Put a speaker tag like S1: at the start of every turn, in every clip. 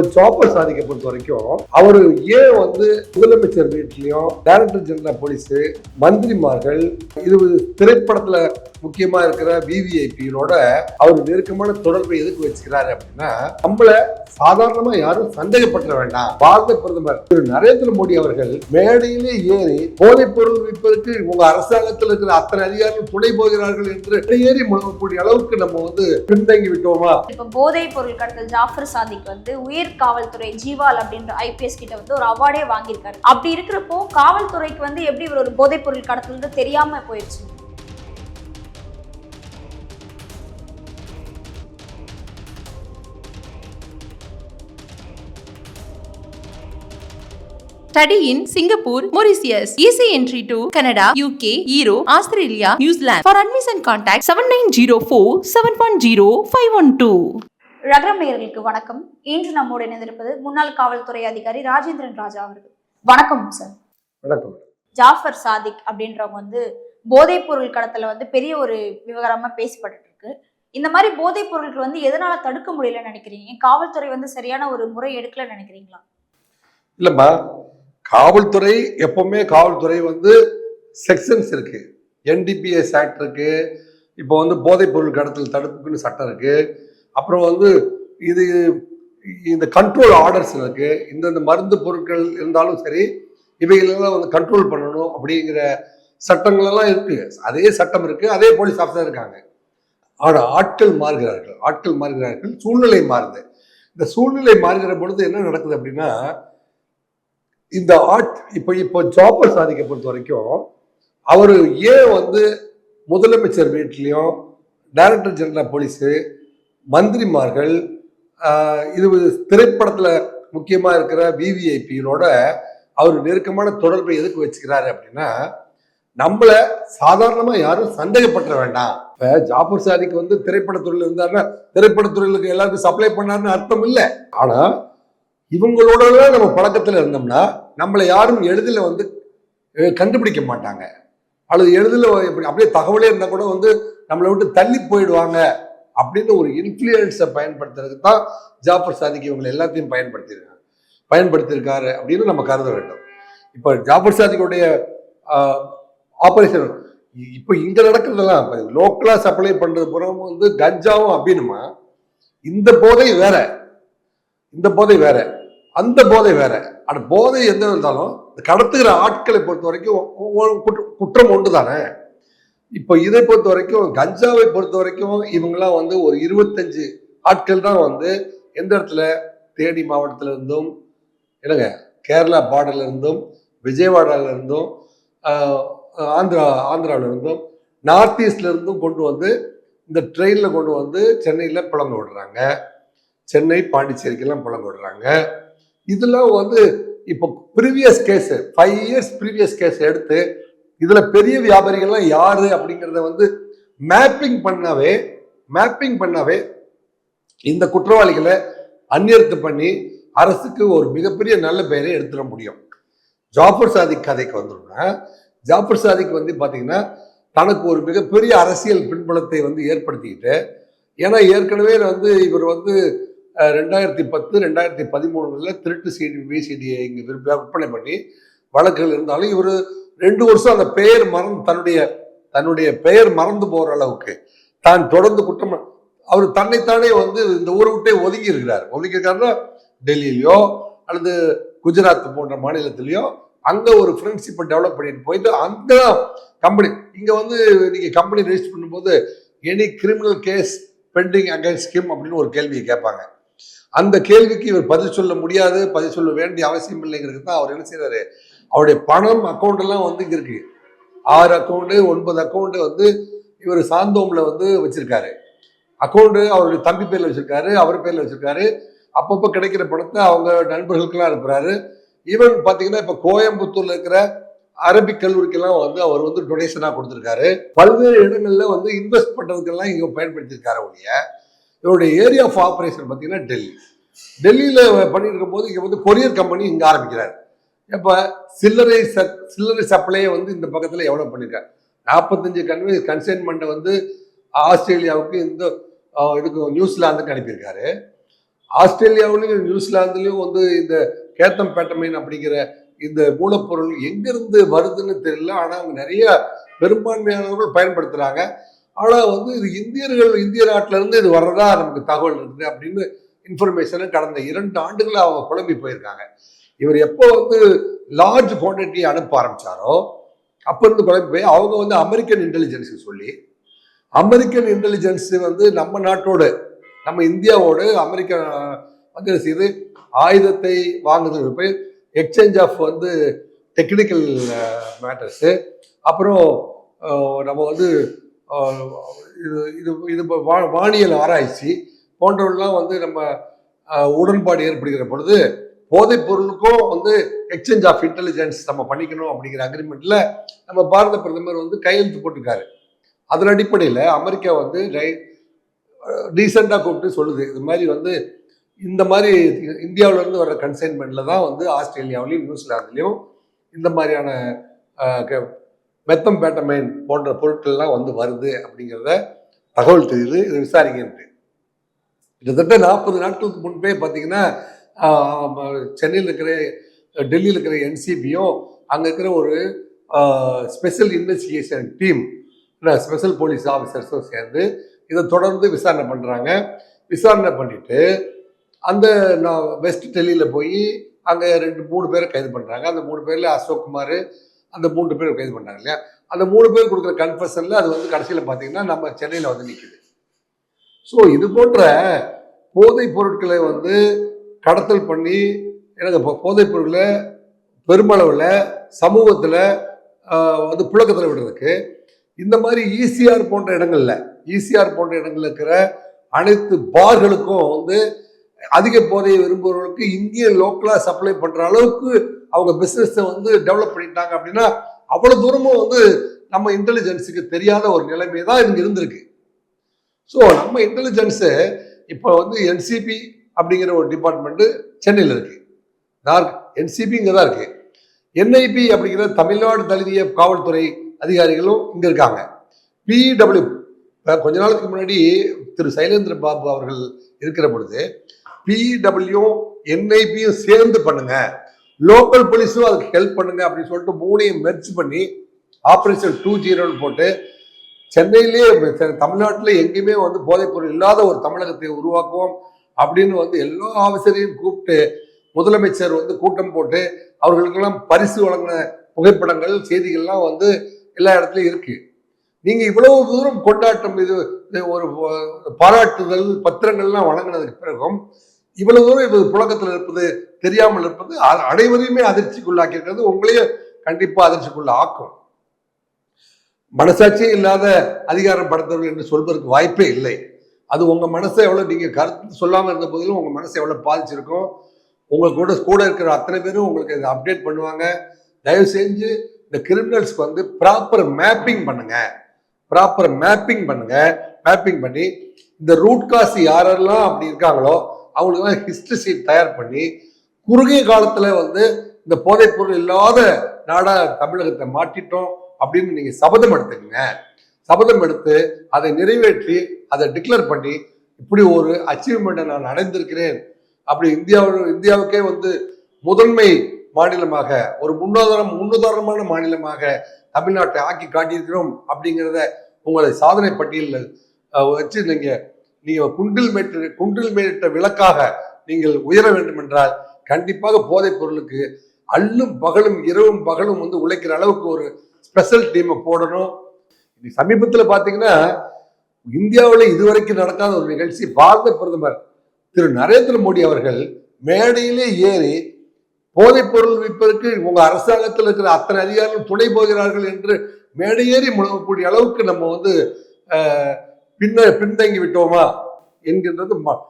S1: இப்போ சாதிக்க பொறுத்த வரைக்கும் அவர் ஏன் வந்து முதலமைச்சர் வீட்லயும் டைரக்டர் ஜெனரல் போலீஸ் மந்திரிமார்கள் இது திரைப்படத்துல முக்கியமா இருக்கிற விவிஐபியோட அவர் நெருக்கமான தொடர்பை எதுக்கு வச்சுக்கிறாரு அப்படின்னா நம்மள சாதாரணமா யாரும் சந்தேகப்பட்ட வேண்டாம். பாரத பிரதமர் திரு நரேந்திர மோடி அவர்கள் மேடையிலே ஏறி போதைப் பொருள் விற்பதற்கு உங்க அரசாங்கத்தில் இருக்கிற அத்தனை அதிகாரிகள் துணை போகிறார்கள் என்று ஏறி முழங்கக்கூடிய அளவுக்கு நம்ம வந்து பின்தங்கி விட்டோமா?
S2: இப்ப போதைப் பொருள் கடத்தல் ஜாஃபர் சாதிக் வந்து உயர் காவல்துறை ஜீவால் அப்படின்ற ஐபிஎஸ் கிட்ட வந்து ஒரு அவார்டே வாங்கியிருக்காரு. அப்படி இருக்கிறப்போ காவல்துறைக்கு வந்து எப்படி இவர் ஒரு போதைப் பொருள் கடத்தல் தெரியாம போயிடுச்சு
S3: ஸ்டடியின் Singapore Mauritius easy entry to Canada UK Euro Australia New Zealand for admission contact seven nine zero four seven one zero five one two
S2: ரகரம் நேயர்களுக்கு வணக்கம். இன்று நம்மோடு இணைந்திருப்பது முன்னாள் காவல்துறை அதிகாரி ராஜேந்திரன் ராஜா அவர்கள். வணக்கம் சார்.
S1: வணக்கம்.
S2: ஜாஃபர் சாதிக் அப்படின்றவங்க வந்து போதைப் பொருள் கடத்தல வந்து பெரிய ஒரு விவகாரமா பேசப்பட்டு இருக்கு இந்த மாதிரி போதைப் பொருட்கள் வந்து எதனால தடுக்க முடியலன்னு நினைக்கிறீங்க? காவல்துறை வந்து சரியான ஒரு முறை எடுக்கலன்னு நினைக்கிறீங்களா?
S1: இல்லம்மா காவல்துறை எப்பவுமே காவல்துறை வந்து செக்ஷன்ஸ் இருக்கு. என்டிபிஎஸ் ஆக்ட் இருக்கு. இப்போ வந்து போதைப் பொருள் கடத்தல் தடுப்புக்குன்னு சட்டம் இருக்கு. அப்புறம் வந்து இது இந்த கண்ட்ரோல் ஆர்டர்ஸ் இருக்கு. இந்தந்த மருந்து பொருட்கள் இருந்தாலும் சரி இவைகளெல்லாம் வந்து கண்ட்ரோல் பண்ணணும் அப்படிங்கிற சட்டங்களெல்லாம் இருக்கு. அதே சட்டம் இருக்கு அதே போலீஸ் ஆஃபீஸர் இருக்காங்க. ஆனா ஆட்கள் மாறுகிறார்கள். ஆட்கள் மாறுகிறார்கள் சூழ்நிலை மாறுது. இந்த சூழ்நிலை மாறுகிற பொழுது என்ன நடக்குது அப்படின்னா இந்த ஆட் இப்போ இப்போ ஜாப்பர் சாதிக்க பொறுத்த வரைக்கும் அவர் ஏன் வந்து முதலமைச்சர் வீட்லேயும் டைரக்டர் ஜெனரல் போலீஸு மந்திரிமார்கள் இது திரைப்படத்தில் முக்கியமாக இருக்கிற விவிஐபியோட அவர் நெருக்கமான தொடர்பை எதுக்கு வச்சுக்கிறாரு அப்படின்னா நம்மள சாதாரணமாக யாரும் சந்தேகப்பட்டுற வேண்டாம். இப்போ ஜாபர் சாரிக்கு வந்து திரைப்படத்துறையில் இருந்தாருன்னா திரைப்படத்துறையிலுக்கு எல்லாருக்கும் சப்ளை பண்ணாருன்னு அர்த்தம் இல்லை. ஆனால் இவங்களோட நம்ம பழக்கத்தில் இருந்தோம்னா நம்மளை யாரும் எளிதில் வந்து கண்டுபிடிக்க மாட்டாங்க. அல்லது எளிதில் அப்படியே தகவலே இருந்தால் கூட வந்து நம்மளை விட்டு தள்ளி போயிடுவாங்க. அப்படின்னு ஒரு இன்ஃப்ளூயன்ஸை பயன்படுத்துறதுக்கு தான் ஜாஃபர் சாதிக்கு இவங்களை எல்லாத்தையும் பயன்படுத்தியிருக்காங்க. பயன்படுத்தியிருக்காரு அப்படின்னு நம்ம கருத வேண்டும். இப்போ ஜாஃபர் சாதிக்குடைய ஆப்ரேஷன் இப்போ இங்கே நடக்கிறதெல்லாம் இப்போ லோக்கலாக சப்ளை பண்ணுறது புறம் வந்து கஞ்சாவும் அப்படின்னுமா இந்த போதை வேற. இந்த போதை வேற. அந்த போதை வேற. ஆனால் போதை எந்த இருந்தாலும் இந்த கடத்துகிற ஆட்களை பொறுத்த வரைக்கும் குற்றம் ஒன்று தானே இப்போ இதை பொறுத்த வரைக்கும் கஞ்சாவை பொறுத்த வரைக்கும் இவங்கெல்லாம் வந்து ஒரு இருபத்தஞ்சு ஆட்கள் தான் வந்து எந்த இடத்துல? தேனி மாவட்டத்தில் இருந்தும் என்னங்க கேரளா பார்டர்ல இருந்தும் விஜயவாடால இருந்தும் ஆந்திரா ஆந்திராவில இருந்தும் நார்த் ஈஸ்ட்ல இருந்தும் கொண்டு வந்து இந்த ட்ரெயினில் கொண்டு வந்து சென்னையில் புழங்க விடுறாங்க. சென்னை பாண்டிச்சேரிக்கெல்லாம் புழங்க விடுறாங்க. இதெல்லாம் வந்து இப்போ previous case five years previous case எடுத்து இதுல பெரிய வியாபாரிகள்லாம் யாரு அப்படிங்கிறத வந்து மேப்பிங் பண்ணாவே மேப்பிங் பண்ணாவே இந்த குற்றவாளிகளை அந்நியர்த்து பண்ணி அரசுக்கு ஒரு மிகப்பெரிய நல்ல பெயரை எடுத்துட முடியும். ஜாஃபர் சாதிக் கதைக்கு வந்துடும்னா ஜாஃபர் சாதிக் வந்து பார்த்தீங்கன்னா தனக்கு ஒரு மிகப்பெரிய அரசியல் பின்புலத்தை வந்து ஏற்படுத்திக்கிட்டு ஏன்னா ஏற்கனவே வந்து இவர் வந்து ரெண்டாயிரத்தி பத்து ரெண்டாயிரத்தி பதிமூணுல திருட்டு சிடி விசிடியை இங்கே விற்பனை பண்ணி வழக்குகள் இருந்தாலும் இவர் ரெண்டு வருஷம் அந்த பெயர் மறந்து தன்னுடைய தன்னுடைய பெயர் மறந்து போற அளவுக்கு தான் தொடர்ந்து குற்றம் அவர் தன்னைத்தானே வந்து இந்த ஊரை விட்டே ஒதுங்கி இருக்கிறார். ஒதுங்கி இருக்காருன்னா டெல்லியிலயோ அல்லது குஜராத் போன்ற மாநிலத்திலயோ அங்க ஒரு ஃப்ரெண்ட்ஷிப்பை டெவலப் பண்ணிட்டு போயிட்டு அந்த கம்பெனி இங்க வந்து நீங்க கம்பெனி ரெஜிஸ்டர் பண்ணும்போது any criminal case pending against scheme அப்படின்னு ஒரு கேள்வியை கேட்பாங்க. அந்த கேள்விக்கு இவர் பதில் சொல்ல முடியாது பதில் சொல்ல வேண்டிய அவசியம் இல்லைங்கிறது தான் அவர் என்ன செய்யறாரு அவருடைய பணம் அக்கௌண்ட் எல்லாம் வந்து இங்க இருக்கு. ஆறு அக்கௌண்ட்டு ஒன்பது அக்கௌண்ட்டு வந்து இவர் சாந்தோம்ல வந்து வச்சிருக்காரு. அக்கௌண்ட்டு அவருடைய தம்பி பேர்ல வச்சிருக்காரு அவர் பேர்ல வச்சிருக்காரு. அப்பப்போ கிடைக்கிற பணத்தை அவங்க நண்பர்களுக்கெல்லாம் அனுப்புறாரு. ஈவன் பாத்தீங்கன்னா இப்ப கோயம்புத்தூர்ல இருக்கிற அரபிக் கல்லூரிக்கெல்லாம் வந்து அவர் வந்து டொனேஷனாக கொடுத்துருக்காரு. பல்வேறு இடங்கள்ல வந்து இன்வெஸ்ட் பண்ணுறதுக்கெல்லாம் இங்கே பயன்படுத்தியிருக்காரு ஒழிய இவருடைய ஏரியா ஆஃப் ஆப்ரேஷன் பார்த்தீங்கன்னா டெல்லி. டெல்லியில் பண்ணிட்டு இருக்கும்போது இங்கே வந்து கொரியர் கம்பெனி இங்கே ஆரம்பிக்கிறார். இப்ப சில்லறை ச- சில்லறை சப்ளையை வந்து இந்த பக்கத்துல எவ்வளவு பண்ணிருக்காரு? நாற்பத்தஞ்சு கன்வே கன்சைன்மெண்ட்டை வந்து ஆஸ்திரேலியாவுக்கு இந்த இதுக்கு நியூசிலாந்துக்கு அனுப்பியிருக்காரு. ஆஸ்திரேலியாவிலையும் நியூசிலாந்துலயும் வந்து இந்த கேத்தம் பேட்டமைன் அப்படிங்கிற இந்த மூலப்பொருள் எங்கிருந்து வருதுன்னு தெரியல. ஆனா அவங்க நிறைய பெரும்பான்மையானவர்கள் பயன்படுத்துறாங்க. ஆனா வந்து இது இந்தியர்கள் இந்திய நாட்டுல இருந்து இது வர்றதா நமக்கு தகவல் இருக்குது அப்படின்னு இன்ஃபர்மேஷனை கடந்த இரண்டு ஆண்டுகளை அவங்க குழம்பி போயிருக்காங்க. இவர் எப்போ வந்து லார்ஜ் குவான்டிட்டி அனுப்ப ஆரம்பிச்சாரோ அப்போ இருந்து குழம்பி போய் அவங்க வந்து அமெரிக்கன் இன்டெலிஜென்ஸுக்கு சொல்லி அமெரிக்கன் இன்டெலிஜென்ஸ் வந்து நம்ம நாட்டோடு நம்ம இந்தியாவோடு அமெரிக்க வந்து செய்து ஆயுதத்தை வாங்குறது போய் எக்ஸ்சேஞ்ச் ஆஃப் வந்து டெக்னிக்கல் மேட்டர்ஸு அப்புறம் நம்ம வந்து இது இது இது வா- வானியல் ஆராய்ச்சி போன்றவெல்லாம் வந்து நம்ம உடன்பாடு ஏற்படுகிற பொழுது போதைப் பொருளுக்கும் வந்து எக்ஸ்சேஞ்ச் ஆஃப் இன்டெலிஜென்ஸ் நம்ம பண்ணிக்கணும் அப்படிங்கிற அக்ரிமெண்ட்ல நம்ம பாரத பிரதமர் வந்து கையெழுத்து போட்டிருக்காரு. அதன் அடிப்படையில் அமெரிக்கா வந்து ரீசெண்டாக கூப்பிட்டு சொல்லுது. இது மாதிரி வந்து இந்த மாதிரி இந்தியாவிலேருந்து வர கன்சைன்மெண்ட்ல தான் வந்து ஆஸ்திரேலியாவிலையும் நியூசிலாந்துலேயும் இந்த மாதிரியான மெத்தம் பேட்டமைன் போன்ற பொருட்கள்லாம் வந்து வருது அப்படிங்கிறத தகவல் தெரியுது. இது விசாரிக்கின்றது கிட்டத்தட்ட நாற்பது நாட்களுக்கு முன்பே பார்த்தீங்கன்னா சென்னையில் இருக்கிற டெல்லியில் இருக்கிற என்சிபியும் அங்கே இருக்கிற ஒரு special investigation team special police ஆஃபீஸர்ஸும் சேர்ந்து இதை தொடர்ந்து விசாரணை பண்ணுறாங்க விசாரணை பண்ணிவிட்டு அந்த நான் வெஸ்ட் டெல்லியில் போய் அங்கே ரெண்டு மூணு பேரை கைது பண்ணுறாங்க அந்த மூணு பேரில் அசோக் குமார் அந்த மூன்று பேர் கைது பண்ணுறாங்க இல்லையா? அந்த மூணு பேர் கொடுக்குற கன்ஃபர்ஷனில் அது வந்து கடைசியில் பார்த்தீங்கன்னா நம்ம சென்னையில் வந்து நிற்கிது ஸோ இது போன்ற போதைப் பொருட்களை வந்து கடத்தல் பண்ணி எனக்கு இப்போ போதைப் பெருமளவில் சமூகத்தில் வந்து புழக்கத்தில் விடுறதுக்கு இந்த மாதிரி ஈசிஆர் போன்ற இடங்களில் ஈசிஆர் போன்ற இடங்களில் இருக்கிற அனைத்து பார்களுக்கும் வந்து அதிக போதையை விரும்புபவர்களுக்கு இந்திய லோக்கலாக சப்ளை பண்ணுற அளவுக்கு அவங்க பிஸ்னஸை வந்து டெவலப் பண்ணிட்டாங்க அப்படின்னா அவ்வளோ தூரமும் வந்து நம்ம இன்டெலிஜென்ஸுக்கு தெரியாத ஒரு நிலைமை தான் இங்கே இருந்திருக்கு. ஸோ நம்ம இன்டெலிஜென்ஸு இப்போ வந்து என்சிபி அப்படிங்கிற ஒரு டிபார்ட்மெண்ட்டு சென்னையில் இருக்கு. என்சிபி இங்கே தான் இருக்குது என்ஐபி அப்படிங்கிற தமிழ்நாடு தழுவிய காவல்துறை அதிகாரிகளும் இங்கே இருக்காங்க. பிடபிள்யூ கொஞ்ச நாளுக்கு முன்னாடி திரு சைலேந்திர பாபு அவர்கள் இருக்கிற பொழுது பிடபிள்யூ என்ஐபியும் சேர்ந்து பண்ணுங்க. லோக்கல் போலீஸும் அதுக்கு ஹெல்ப் பண்ணுங்க அப்படின்னு சொல்லிட்டு மூணையும் மெர்ச் பண்ணி ஆப்ரேஷன் டூ ஜீரோன்னு போட்டு சென்னையிலே தமிழ்நாட்டில் எங்கேயுமே வந்து போதைப்பொருள் இல்லாத ஒரு தமிழகத்தை உருவாக்குவோம். அப்படின்னு வந்து எல்லா ஆஃபீஸரையும் கூப்பிட்டு முதலமைச்சர் வந்து கூட்டம் போட்டு அவர்களுக்கெல்லாம் பரிசு வழங்கின புகைப்படங்கள் செய்திகள்லாம் வந்து எல்லா இடத்துலையும் இருக்கு. நீங்க இவ்வளவு தூரம் கொண்டாட்டம் இது ஒரு பாராட்டுதல் பத்திரங்கள்லாம் வழங்கினதுக்கு பிறகும் இவ்வளவு தூரம் இது புழக்கத்தில் இருப்பது தெரியாமல் இருப்பது அனைவரையுமே அதிர்ச்சிக்குள்ளாக்கி இருக்கிறது உங்களையும் கண்டிப்பா அதிர்ச்சிக்குள்ள ஆக்கும். மனசாட்சியே இல்லாத அதிகாரம் படுத்தவர்கள் என்று சொல்வதற்கு வாய்ப்பே இல்லை. அது உங்கள் மனசை எவ்வளோ நீங்கள் கருத்து சொல்லாமல் இருந்த போதிலும் உங்கள் மனசை எவ்வளோ பாதிச்சிருக்கும். உங்க கூட கூட இருக்கிற அத்தனை பேரும் உங்களுக்கு இதை அப்டேட் பண்ணுவாங்க. தயவு செஞ்சு இந்த கிரிமினல்ஸ்க்கு வந்து ப்ராப்பர் மேப்பிங் பண்ணுங்க. ப்ராப்பர் மேப்பிங் பண்ணுங்க. மேப்பிங் பண்ணி இந்த ரூட் காஸ் யாரெல்லாம் அப்படி இருக்காங்களோ அவங்களுக்கெல்லாம் ஹிஸ்டரி சீட் தயார் பண்ணி குறுகிய காலத்தில் வந்து இந்த போதைப்பொருள் இல்லாத நாடாக தமிழகத்தை மாற்றிட்டோம் அப்படின்னு நீங்கள் சபதம் எடுத்துக்கங்க. சபதம் எடுத்து அதை நிறைவேற்றி அதை டிக்ளேர் பண்ணி இப்படி ஒரு அச்சீவ்மெண்ட்டை நான் அடைந்திருக்கிறேன். அப்படி இந்தியாவில் இந்தியாவுக்கே வந்து முதன்மை மாநிலமாக ஒரு முன்னுதாரணம் முன்னுதாரணமான மாநிலமாக தமிழ்நாட்டை ஆக்கி காட்டியிருக்கிறோம் அப்படிங்கிறத உங்களை சாதனை பட்டியலில் வச்சு நீங்கள் நீங்கள் குண்டில் மேட்டு குண்டில் மேட்ட விளக்காக நீங்கள் உயர வேண்டும் என்றால் கண்டிப்பாக போதைப் பொருளுக்கு அல்லும் பகலும் இரவும் பகலும் வந்து உழைக்கிற அளவுக்கு ஒரு ஸ்பெஷல் டீமை போடணும். இன்னைக்கு சமீபத்தில் பார்த்தீங்கன்னா இந்தியாவில் இதுவரைக்கும் நடக்காத ஒரு நிகழ்ச்சி பாரத பிரதமர் திரு நரேந்திர மோடி அவர்கள் மேடையிலே ஏறி போதைப் பொருள் விற்பதற்கு உங்க அரசாங்கத்தில் இருக்கிற அத்தனை அதிகாரிகள் துணை போகிறார்கள் என்று மேடையேறி முழங்கக்கூடிய அளவுக்கு நம்ம வந்து பின்ன பின்தங்கி விட்டோமா என்கின்றது ம-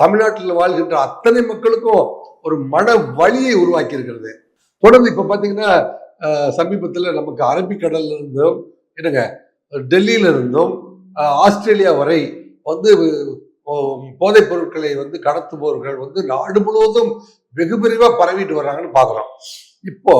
S1: தமிழ்நாட்டில் வாழ்கின்ற அத்தனை மக்களுக்கும் ஒரு மன வழியை உருவாக்கி இருக்கிறது தொடர்ந்து இப்போ பார்த்தீங்கன்னா சமீபத்தில் நமக்கு அரபிக்கடல்ல இருந்தும் என்னங்க டெல்லியிலிருந்தும் ஆஸ்திரேலியா வரை வந்து போதைப் பொருட்களை வந்து கடத்துபவர்கள் வந்து நாடு முழுவதும் வெகு பிரிவாக பரவிட்டு வர்றாங்கன்னு பார்க்குறோம். இப்போ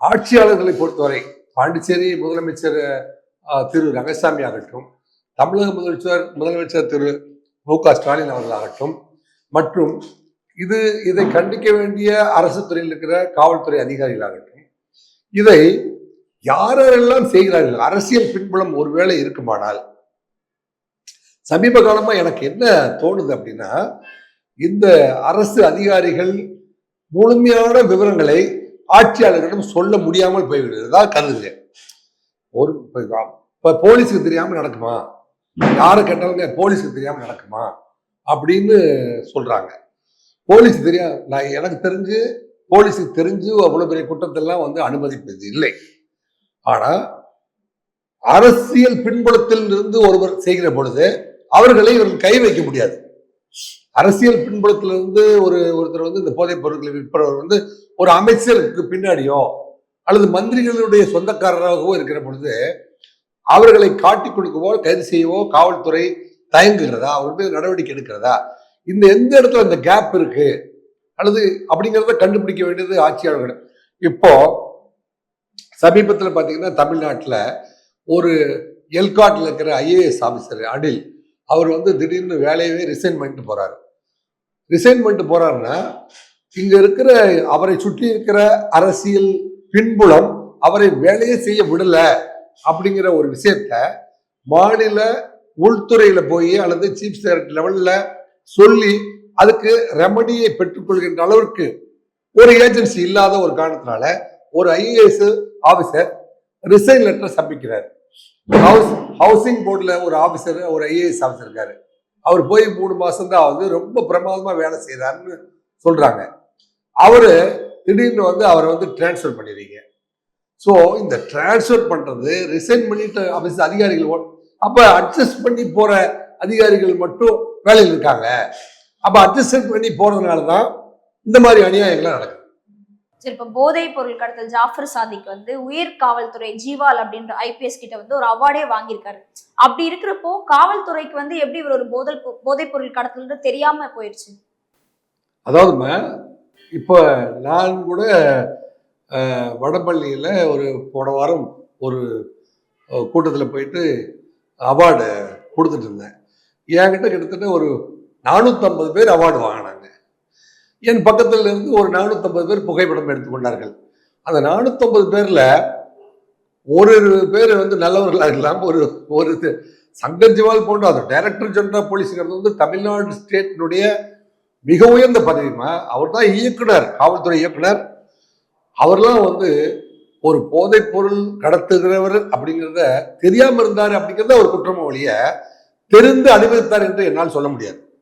S1: ஆட்சியாளர்களை பொறுத்தவரை பாண்டிச்சேரி முதலமைச்சர் திரு ரங்கசாமி ஆகட்டும் தமிழக முதலமைச்சர் முதலமைச்சர் திரு மு க ஸ்டாலின் அவர்களாகட்டும் மற்றும் இது இதை கண்டிக்க வேண்டிய அரசு துறையில் இருக்கிற காவல்துறை அதிகாரிகளாகட்டும் இதை யாரெல்லாம் செய்கிறார்கள்? அரசியல் பின்புலம் ஒருவேளை இருக்குமானால்? சமீப காலமா எனக்கு என்ன தோணுது அப்படின்னா இந்த அரசு அதிகாரிகள் முழுமையான விவரங்களை ஆட்சியாளர்களிடம் சொல்ல முடியாமல் போய்விடுறதா கருதுகிறேன் ஒரு இப்ப போலீஸுக்கு தெரியாம நடக்குமா? யாரை கேட்டாலுங்க போலீஸுக்கு தெரியாம நடக்குமா? அப்படின்னு சொல்றாங்க. போலீஸ் தெரியா நான் எனக்கு தெரிஞ்சு போலீஸுக்கு தெரிஞ்சு அவ்வளவு பெரிய குற்றத்தெல்லாம் வந்து அனுமதிப்பது இல்லை. ஆனால் அரசியல் பின்புலத்தில் இருந்து ஒருவர் செய்கிற பொழுது அவர்களை இவர்கள் கை வைக்க முடியாது. அரசியல் பின்புலத்திலிருந்து ஒரு ஒருத்தர் வந்து இந்த போதைப் பொருட்களை விற்பவர் வந்து ஒரு அமைச்சருக்கு பின்னாடியோ அல்லது மந்திரிகளுடைய சொந்தக்காரராகவோ இருக்கிற பொழுது அவர்களை காட்டிக் கொடுக்கவோ கைது செய்யவோ காவல்துறை தயங்குகிறதா? அவர்கள் நடவடிக்கை எடுக்கிறதா? இந்த எந்த இடத்துல இந்த கேப் இருக்கு? அல்லது அப்படிங்கிறத கண்டுபிடிக்க வேண்டியது ஆட்சியாளர்கள். இப்போ சமீபத்தில் பார்த்தீங்கன்னா தமிழ்நாட்டில் ஒரு எல்காட்டில் இருக்கிற ஐஏஎஸ் ஆஃபீஸர் அனில் அவர் வந்து திடீர்னு வேலையவே ரிசைன் பண்ணிட்டு போகிறாரு ரிசைன் பண்ணிட்டு போகிறாருன்னா இங்கே இருக்கிற அவரை சுற்றி இருக்கிற அரசியல் பின்புலம் அவரை வேலையே செய்ய விடலை அப்படிங்கிற ஒரு விஷயத்த மாநில உள்துறையில் போய் அல்லது சீஃப் செக்ரட்டரி லெவலில் சொல்லி அதுக்கு ரெமடியை பெற்றுக்கொள்கின்ற அளவிற்கு ஒரு ஏஜென்சி இல்லாத ஒரு காரணத்தினால ஒரு ஐஏஎஸ் ஆஃபீஸர் ரிசைன் லெட்டர் சமர்ப்பிக்கிறார் ஹவுஸ் ஹவுசிங் போர்டில் ஒரு ஆஃபீஸர் ஒரு ஐஏஎஸ் ஆஃபீஸர் இருக்காரு. அவர் போய் மூணு மாசம் தான் ரொம்ப பிரமாதமாக வேலை செய்கிறாருன்னு சொல்கிறாங்க அவர் திடீர்னு வந்து அவரை வந்து டிரான்ஸ்ஃபர் பண்ணிடுறீங்க. ஸோ இந்த டிரான்ஸ்ஃபர் பண்ணுறது ரிசைன் பண்ணிட்டு ஆஃபீஸ் அதிகாரிகள் அப்போ அட்ஜஸ்ட் பண்ணி போகிற அதிகாரிகள் மட்டும் வேலையில் இருக்காங்க. அப்போ அட்ஜஸ்ட் பண்ணி போகிறதுனால தான் இந்த மாதிரி அநியாயங்கள்லாம் நடக்குது.
S2: சரி இப்போ போதைப் பொருள் கடத்தல் ஜாஃபர் சாதிக் வந்து உயர் காவல்துறை ஜீவால் அப்படின்ற ஐபிஎஸ் கிட்ட வந்து ஒரு அவார்டே வாங்கியிருக்காரு. அப்படி இருக்கிறப்போ காவல்துறைக்கு வந்து எப்படி இவர் ஒரு போதல் போதைப் பொருள் கடத்தல்னு தெரியாம போயிடுச்சு
S1: அதாவதுமா இப்போ நான் கூட வடபள்ளியில் ஒரு போன வாரம் ஒரு கூட்டத்தில் போயிட்டு அவார்டு கொடுத்துட்டு இருந்தேன். என்கிட்ட கிட்டத்தட்ட ஒரு நானூற்றம்பது பேர் அவார்டு வாங்கினாங்க. என் பக்கத்தில் இருந்து ஒரு நானூற்றம்பது பேர் புகைப்படம் எடுத்துக்கொண்டார்கள். அந்த நானூற்றம்பது பேரில் ஒரு பேர் வந்து நல்லவர்களாக இல்லாமல் ஒரு ஒரு இது- சங்கர் ஜிவால் போன்ற அது டைரக்டர் ஜெனரல் போலீஸுங்கிறது வந்து தமிழ்நாடு ஸ்டேட்டினுடைய மிக உயர்ந்த பதவிமா அவர் தான் இயக்குனர் காவல்துறை இயக்குனர். அவர்லாம் வந்து ஒரு போதைப் பொருள் கடத்துகிறவர் அப்படிங்கிறத தெரியாமல் இருந்தார் அப்படிங்கிறத ஒரு குற்றமோ ஒழிய தெரிந்து அனுமதித்தார் என்று என்னால் சொல்ல முடியாது.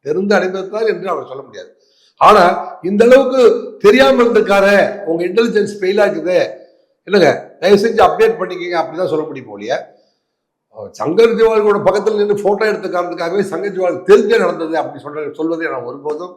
S1: தெரிந்து அனுமதித்தார் என்று அவர் சொல்ல முடியாது. ஆனா இந்த அளவுக்கு தெரியாம இருந்திருக்காரு உங்க இன்டெலிஜென்ஸ் ஃபெயில் ஆகுது. இல்லைங்க தயவு செஞ்சு அப்டேட் பண்ணிக்கங்க அப்படிதான் சொல்ல முடியும் ஒழிய சங்கர் திவாலோட பக்கத்தில் நின்று போட்டோ எடுத்த காரணத்துக்காகவே சங்கர் திவால் தெரிஞ்சே நடந்தது அப்படி சொல்ற சொல்வதை நான் ஒருபோதும்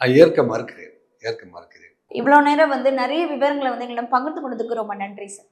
S1: நான் ஏற்க மறுக்கிறேன் ஏற்க மறுக்கிறேன்.
S2: இவ்வளவு நேரம் வந்து நிறைய விவரங்களை வந்து எங்களிடம் பகிர்ந்து கொண்டதுக்கு ரொம்ப நன்றி சார்